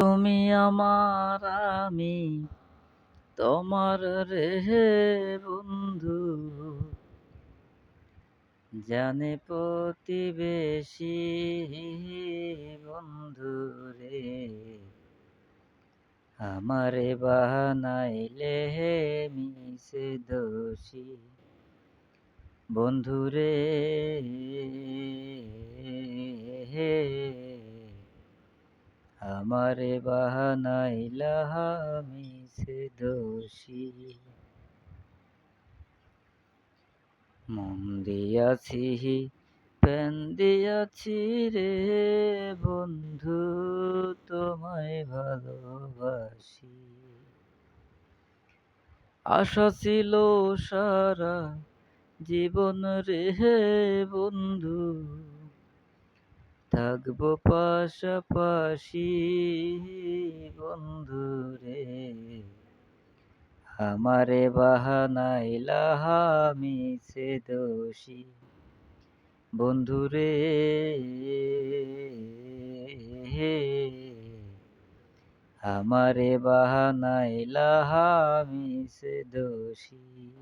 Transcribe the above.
তুমি আমার আমি, তোমার রে বন্ধু। জানে প্রতিবেশী বন্ধু রে, আমারে বানাইলে মিশে দোষী বন্ধুরে আমারে বাহানাইলা মিশে দোষী। মন দিয়াছি প্যান দিয়াছি রে বন্ধু, তোমায় ভালোবাসি। আশা ছিল সারা জীবন রে বন্ধু থাকব পাশাপাশি বন্ধু রে। আমারে বাহানাইলা মিছে দোষী। বন্ধু রে আমারে বাহানাইলা মিছে দোষী।